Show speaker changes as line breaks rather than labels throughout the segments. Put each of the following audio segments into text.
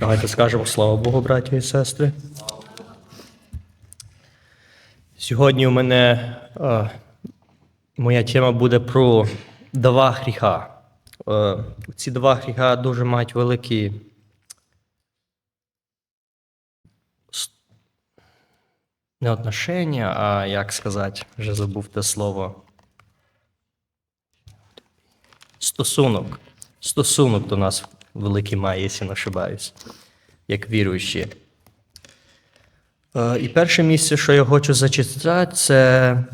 Давайте скажемо слава Богу, браті і сестри. Сьогодні у мене е, моя тема буде про два гріха. Е, ці два гріха дуже мають великі не отношення, а як сказати, вже забув те слово. Стосунок. Стосунок до нас великий має, якщо не ошибаюсь, як віруючі. Е, І перше місце, що я хочу зачитати, це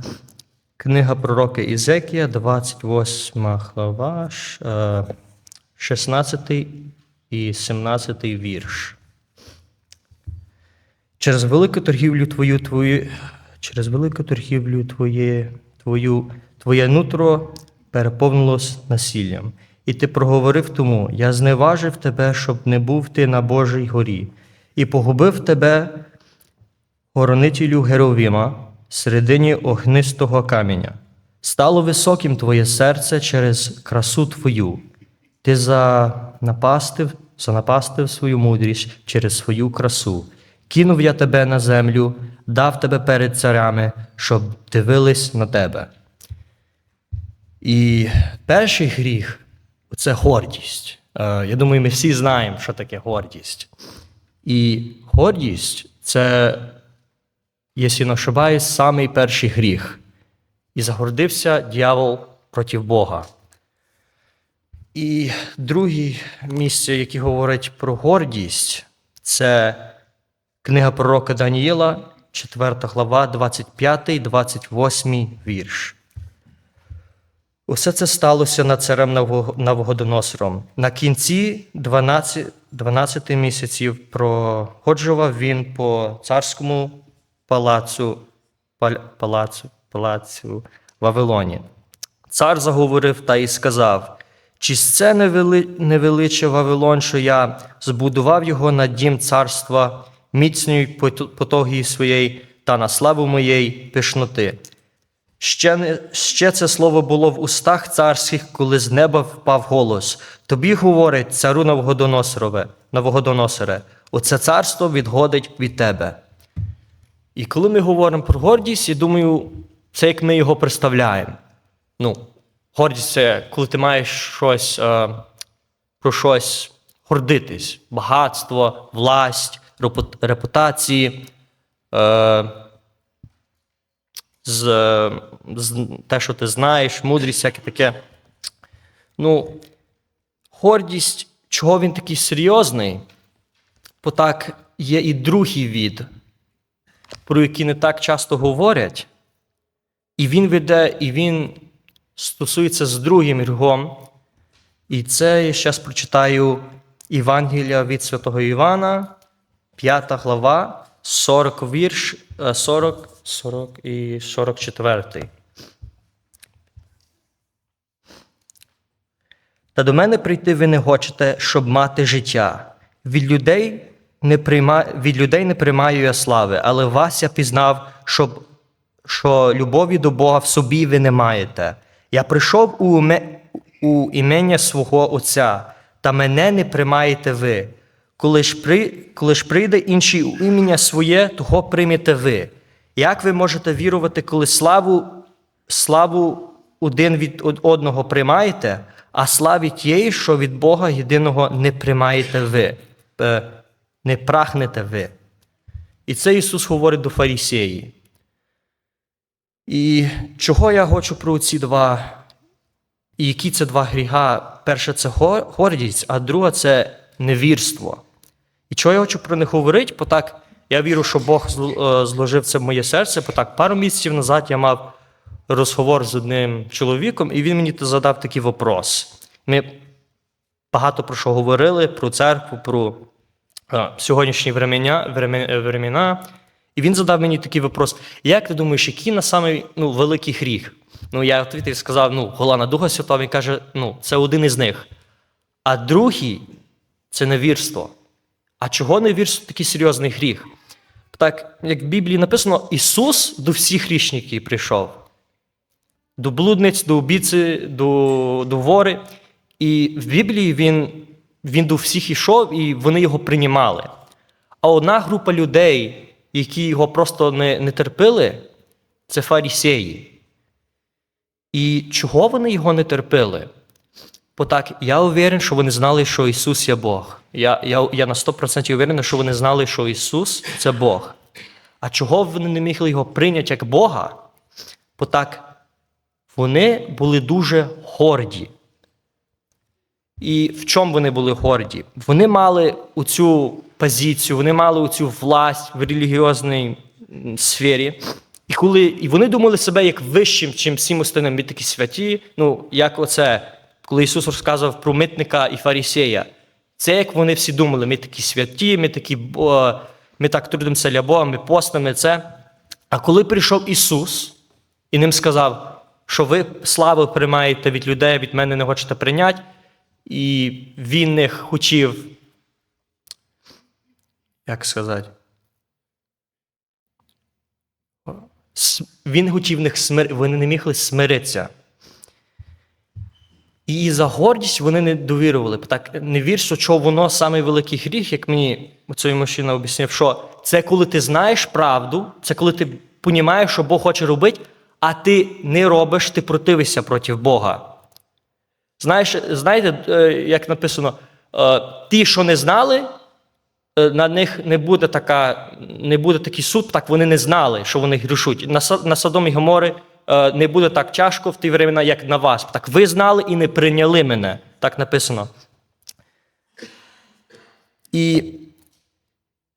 книга пророка Ізекія, 28 глава, е, 16 і 17 вірш. Через велику торгівлю твою, твою через велику торгівлю твоє, твою, твоє нутро переповнилось насиллям. І ти проговорив тому: Я зневажив тебе, щоб не був ти на Божій горі, і погубив тебе, горонителю Геровіма, середині огнистого каменя. Стало високим твоє серце через красу твою. Ти занапастив, занапастив свою мудрість через свою красу. Кинув я тебе на землю, дав тебе перед царями, щоб дивились на тебе. І перший гріх це гордість. Е, Я думаю, ми всі знаємо, що таке гордість. І гордість це, якщо не ошибаюсь, самий перший гріх. І загордився дьявол проти Бога. І друге місце, яке говорить про гордість, це книга пророка Даніїла, 4 глава, 25-28 вірш. Усе це сталося над царем Навуходоносором. На кінці 12, 12 місяців проходжував він по царському палацу, палацу, палацу Вавилоні. Цар заговорив та й сказав: Чи це не, величе Вавилон, що я збудував його на дім царства міцною потогі своєї та на славу моєї пишноти? Ще, не, ще це слово було в устах царських, коли з неба впав голос. Тобі говорить цару Навуходоносорове, Навуходоносоре, оце царство відходить від тебе. І коли ми говоримо про гордість, я думаю, це як ми його представляємо. Ну, гордість це коли ти маєш щось е, про щось гордитись: багатство, власть, репутації. Е, з, з те, що ти знаєш, мудрість, всяке таке. Ну, гордість, чого він такий серйозний? Бо так є і другий від, про який не так часто говорять. І він веде, і він стосується з другим гріхом. І це я зараз прочитаю Євангелія від Святого Івана, 5 глава, 40 вірш, е, 40, 40 і 44. Та до мене прийти ви не хочете, щоб мати життя. Від людей не прийма... від людей не приймаю я слави, але вас я пізнав, щоб... що любові до Бога в собі ви не маєте. Я прийшов у, іме... у імення свого Отця, та мене не приймаєте ви. Коли ж, при... Коли ж прийде інший у імення своє, того приймете ви. Як ви можете вірувати, коли славу, славу один від одного приймаєте, а славі тієї, що від Бога єдиного не приймаєте ви, е, не прагнете ви. І це Ісус говорить до фарисеї. І чого я хочу про ці два, і які це два гріха? Перше це гордість, а друге це невірство. І чого я хочу про них говорити? Бо так я вірю, що Бог е, зложив це в моє серце. Бо так пару місяців назад я мав розговор з одним чоловіком, і він мені задав такий вопрос. Ми багато про що говорили: про церкву, про е, сьогоднішні времена, времена. І він задав мені такий вопрос: як ти думаєш, який на самий ну, великий гріх? Ну, я відповів сказав: ну, гола Духа Святого, він каже, ну, це один із них. А другий це невірство. А чого невірство такий серйозний гріх? Так, як в Біблії написано, Ісус до всіх грішників прийшов. До блудниць, до убійці, до, до вори. І в Біблії Він він до всіх ішов, і вони його приймали. А одна група людей, які його просто не, не терпили, це фарісеї. І чого вони його не терпили? Бо так, я уверен, що вони знали, що Ісус є Бог. Я, я, я на 100% уверений, що вони знали, що Ісус це Бог. А чого вони не могли його прийняти як Бога? Бо так, вони були дуже горді. І в чому вони були горді? Вони мали оцю позицію, вони мали оцю власть в релігіозній сфері. І коли і вони думали себе як вищим, чим всім остальним. Ми такі святі. Ну, як оце, коли Ісус розказував про митника і фарисея. Це як вони всі думали, ми такі святі, ми такі, ми так трудимося для Бога, ми постами це. А коли прийшов Ісус і ним сказав, що ви славу приймаєте від людей, від мене не хочете прийняти, і він не хотів, як сказати, він хотів них смир... вони не могли смиритися. І за гордість вони не довірували. Так не вір, що чого воно самий великий гріх, як мені цей мужчина об'яснив, що це коли ти знаєш правду, це коли ти розумієш, що Бог хоче робити, а ти не робиш, ти противишся проти Бога. Знаєш, знаєте, е, як написано, е, ті, що не знали, е, на них не буде така, не буде такий суд, так вони не знали, що вони грішуть. На, Со- Содом і Гомори не буде так тяжко в ті времена, як на вас. Так ви знали і не прийняли мене. Так написано. І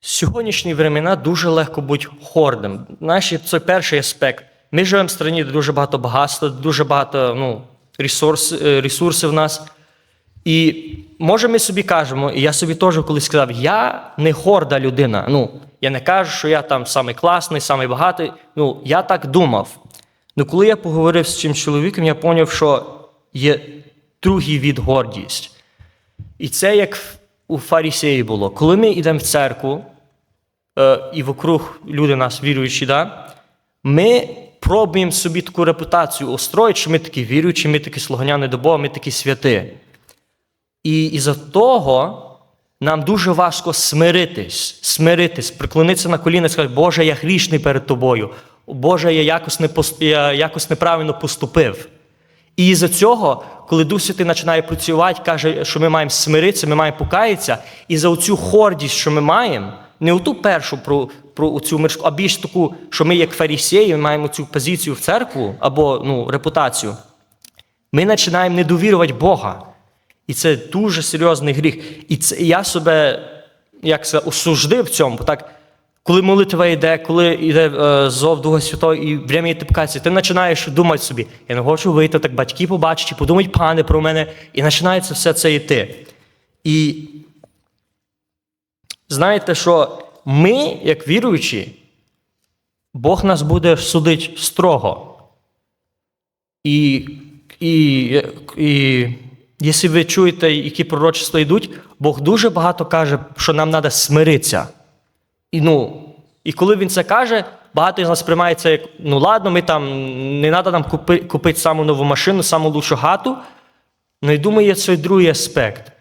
сьогоднішні времена дуже легко бути гордим. Знаєш, це перший аспект. Ми живемо в країні, де дуже багато багатства, дуже багато ну, ресурс, е, ресурсів в нас. І може ми собі кажемо, і я собі теж колись сказав, я не горда людина. Ну, я не кажу, що я там самий класний, самий багатий. Ну, я так думав. Ну, коли я поговорив з цим чоловіком, я зрозумів, що є другий від гордість. І це як у фарисеї було. Коли ми йдемо в церкву, е, і вокруг люди нас віруючі, да, ми пробуємо собі таку репутацію устроїти, що ми такі віруючі, ми такі слуганяни до Бога, ми такі святи. І із-за того нам дуже важко смиритись, смиритись, приклонитися на коліна і сказати, Боже, я грішний перед тобою. Боже, я якось, не я якось неправильно поступив. І із-за цього, коли Дух Святий починає працювати, каже, що ми маємо смиритися, ми маємо покаятися, і за оцю гордість, що ми маємо, не оту першу про, про цю мирську, а більш таку, що ми, як фарісеї, маємо цю позицію в церкву або ну, репутацію, ми починаємо недовірувати Бога. І це дуже серйозний гріх. І це я себе як це, осуждив в цьому. Так, коли молитва йде, коли йде е, зов Духа Святого і время є типкації, ти починаєш думати собі, я не хочу вийти, так батьки побачать, подумають пане про мене, і починається все це йти. І знаєте, що ми, як віруючі, Бог нас буде судити строго. І, і, і якщо ви чуєте, які пророчества йдуть, Бог дуже багато каже, що нам треба смиритися. І, ну, і коли він це каже, багато з нас сприймає це як, ну ладно, ми там, не треба нам купи, купити саму нову машину, саму лучшу хату. Ну і думаю, є цей другий аспект.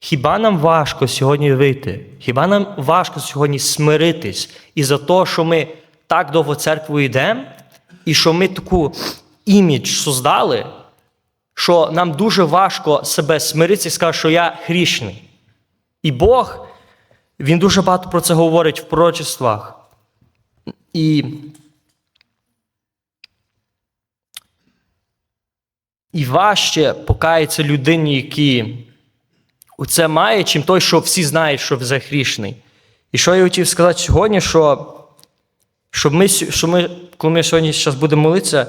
Хіба нам важко сьогодні вийти? Хіба нам важко сьогодні смиритись і за те, що ми так довго церкву йдемо, і що ми таку імідж создали, що нам дуже важко себе смиритися і сказати, що я грішний. І Бог, Він дуже багато про це говорить в пророчествах. І, і важче покається людині, які це має, чим той, що всі знають, що вже грішний. І що я хотів сказати сьогодні, що, щоб ми, що ми, коли ми сьогодні зараз будемо молитися,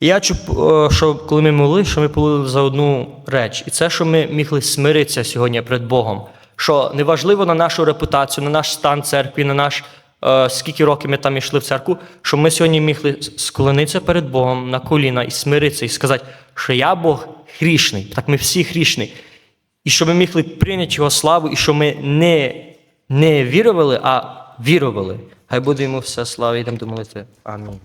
я хочу, е, що коли ми молилися, що ми молили за одну реч. І це, що ми могли смиритися сьогодні перед Богом. Що неважливо на нашу репутацію, на наш стан церкві, на наш е, скільки років ми там йшли в церкву, що ми сьогодні могли склонитися перед Богом на коліна і смиритися, і сказати, що я Бог грішний. Так ми всі грішні. І щоб ми могли прийняти Його славу, і щоб ми не, не вірували, а вірували. Хай буде йому вся слава, йдемо до молитви. Амінь.